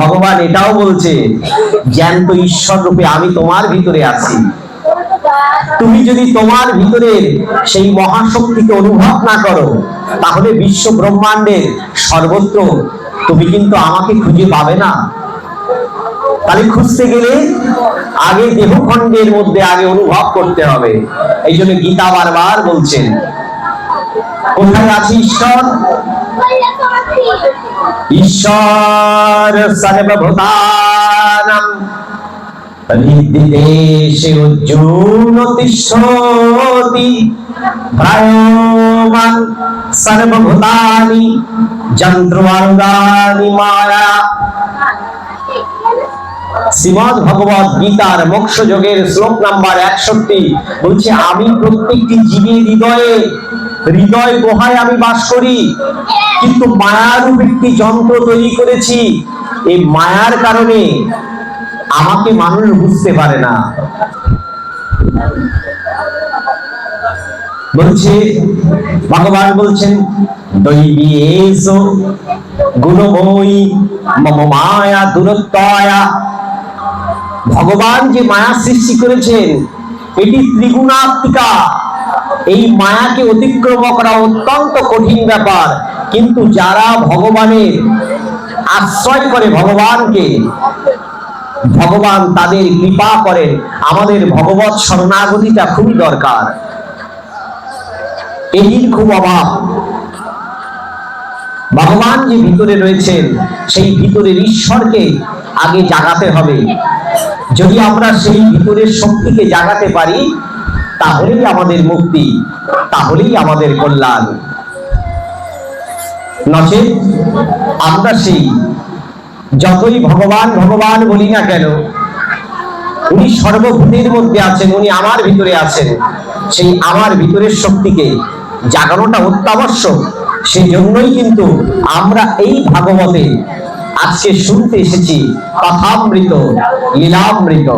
ভগবান এটাও বলছে জ্যান্ত ঈশ্বর রূপে আমি তোমার ভিতরে আছি। তুমি যদি তোমার ভিতরে সেই মহাশক্তিকে অনুভব না করো তাহলে বিশ্ব ব্রহ্মাণ্ডের সর্বত্র তুমি কিন্তু আমাকে খুঁজে পাবে না। তাহলে খুঁজতে গেলে আগে দেহখণ্ডের মধ্যে আগে অনুভব করতে হবে। এই জন্য গীতা বারবার বলছেন কোথায় আছে ঈশ্বর? ঈশ্বর সর্বভূতানি মায়া। শ্রীমদ ভগবত গীতার মোক্ষ যোগের শ্লোক নাম্বার একষট্টি বলছে, আমি প্রত্যেকটি জীবের হৃদয়ে, হৃদয় গোহায় আমি বাস করি। কিন্তু মায়ারূপ একটি যন্ত্র তৈরি করেছি এই মায়ার কারণে আমাকে মানুষ বুঝতে পারে না। বলছে, ভগবান বলছেন ভগবান যে মায়া সৃষ্টি করেছেন, এটি ত্রিগুণাত্মিকা। এই মায়াকে অতিক্রম করা অত্যন্ত কঠিন ব্যাপার। কিন্তু যারা ভগবানের আশ্রয় করে ভগবানকে। ভগবান তাদের কৃপা করেন। আমাদের ভগবত শরণাগতিটা খুবই দরকার। এটির খুব অভাব। ভগবান যে ভিতরে রয়েছেন, সেই ভিতরের ঈশ্বরকে আগে জাগাতে হবে। যদি আমরা সেই ভিতরের শক্তিকে জাগাতে পারি, তাহলেই আমাদের মুক্তি, তাহলেই আমাদের কল্যাণ। নচেত আমরা সেই যতই ভগবান ভগবান বলি না কেন, উনি সর্বভূতের মধ্যে আছেন, উনি আমার ভিতরে আছেন। সেই আমার ভিতরের শক্তিকে জাগানোটা অত্যাবশ্যক। সেই জন্যই কিন্তু আমরা এই ভাগবতে আজকে শুনতে এসেছি কথামৃত লীলামৃত।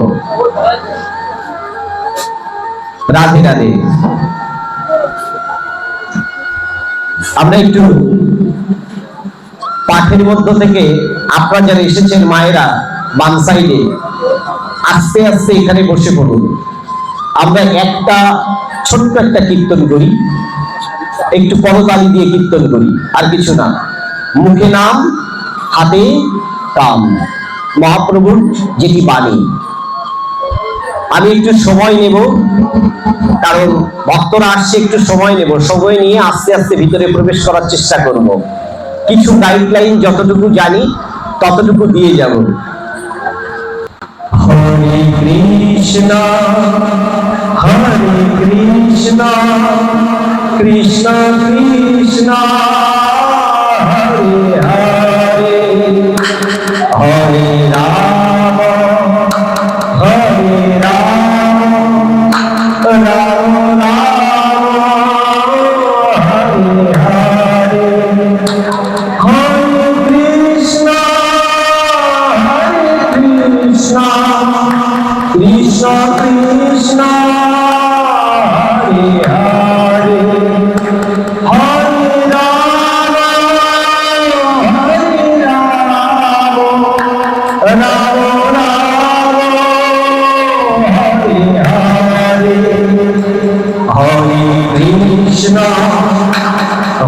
রাধে রাধে। আমরা একটু পাঠের মধ্য থেকে আপনারা যারা এসেছেন মায়েরা, বাম সাইডে আস্তে আস্তে এখানে বসে পড়ুন। আমরা একটা, ছোট্ট একটা কীর্তন করি। একটু করতালি দিয়ে কীর্তন করি, আর কিছু না। মুখে নাম, হাতে কাম। মহাপ্রভুর যেটি বাণী। আমি একটু সময় নেব, কারণ ভক্তরা আসছে, একটু সময় নেব। সময় নিয়ে আস্তে আস্তে ভিতরে প্রবেশ করার চেষ্টা করব। কিছু গাইডলাইন যতটুকু জানি ততটুকু দিয়ে যাব। Hare Krishna Hare Krishna Krishna Krishna.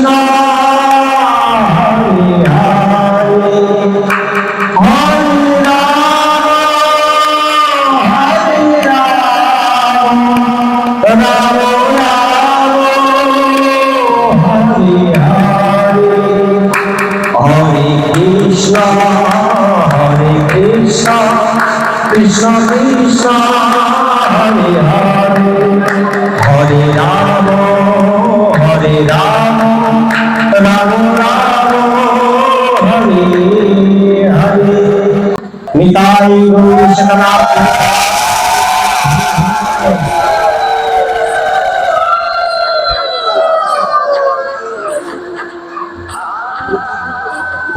Krishna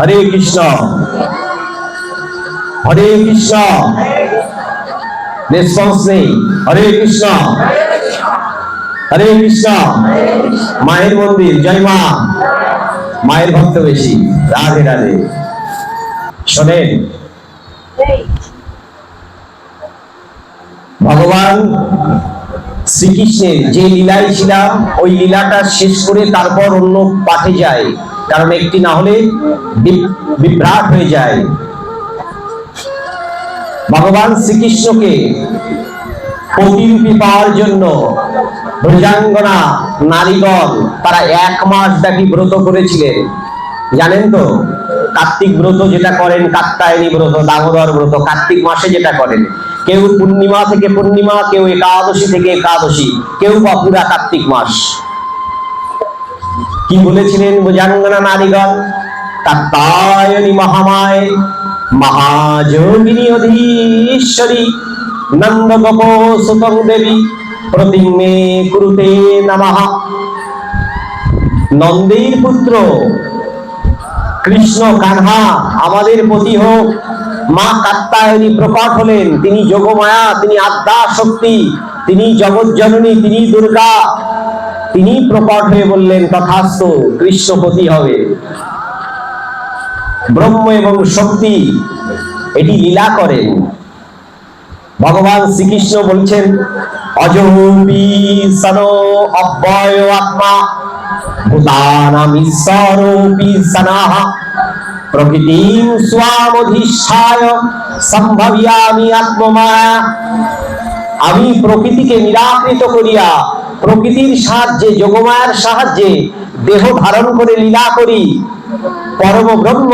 Hare Krishna. Hare Krishna. Response Hare Krishna. Hare Krishna. মায়ের মন্দির, জয় মা। মায়ের ভক্ত বেশি, রাধে রাধে। শোনেন। ভগবান শ্রীকৃষ্ণের যে লীলায় ছিলাম, ওই লীলাটা শেষ করে তারপর অন্য পাঠে যায়। কারণ একটি না হলে বিভ্রাট হয়ে যায়। ভগবান শ্রীকৃষ্ণকে প্রতিরূপী পাওয়ার জন্য ব্রজাঙ্গনা, নারীগণ তারা এক মাস ব্যাপী ব্রত করেছিলেন। জানেন তো, কার্তিক ব্রত যেটা করেন, কাত্তায়নী ব্রত, দামোদর ব্রত, কার্তিক মাসে যেটা করেন। কেউ পূর্ণিমা থেকে পূর্ণিমা, কেউ একাদশী থেকে একাদশী, কেউ বা পুরা কার্তিক মাস। কি বলেছিলেন ভুজাঙ্গনা নারীগণ? কাত্তায়নী মহামায় মহাযোগিনী অধীশ্বরী নন্দ গোপ সুতং দেবী প্রতিমে কুরুতে নমঃ। নন্দের পুত্র, কৃষ্ণ কানহা, আমাদের প্রতি হোক। মা কাত্তায়নী প্রকট হলেন, তিনি যোগমায়া, তিনি আদ্যা শক্তি, তিনি জগৎ জননী তিনি দুর্গা। তিনি প্রকট হয়ে বললেন তথাস্ত কৃষ্ণপতি হবে। ব্রহ্ম এবং শক্তি এটি লীলা করেন। ভগবান শ্রীকৃষ্ণ বলছেন আত্মা আমি প্রকৃতিকে নিরাকৃত করিয়া প্রকৃতির সাহায্যে, যোগমায়ার সাহায্যে দেহ ধারণ করে, লীলা করি। পরম ব্রহ্ম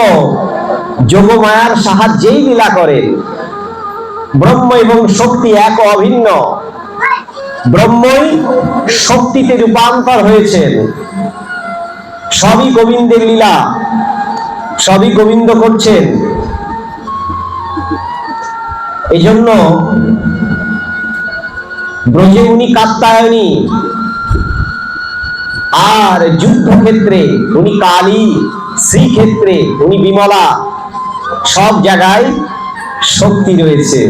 যোগমায়ার সাহায্যেই লীলা করেন। ব্রহ্ম এবং শক্তি এক অভিন্ন। ব্রহ্মই শক্তিতে রূপান্তর হয়েছেন। সবই গোবিন্দের লীলা, সবই গোবিন্দ করছেন। এই জন্য ব্রজে উনি কাত্তায়নী। আর যুদ্ধক্ষেত্রে উনি কালী শ্রীক্ষেত্রে উনি বিমলা। সব জায়গায় শক্তি রয়েছে।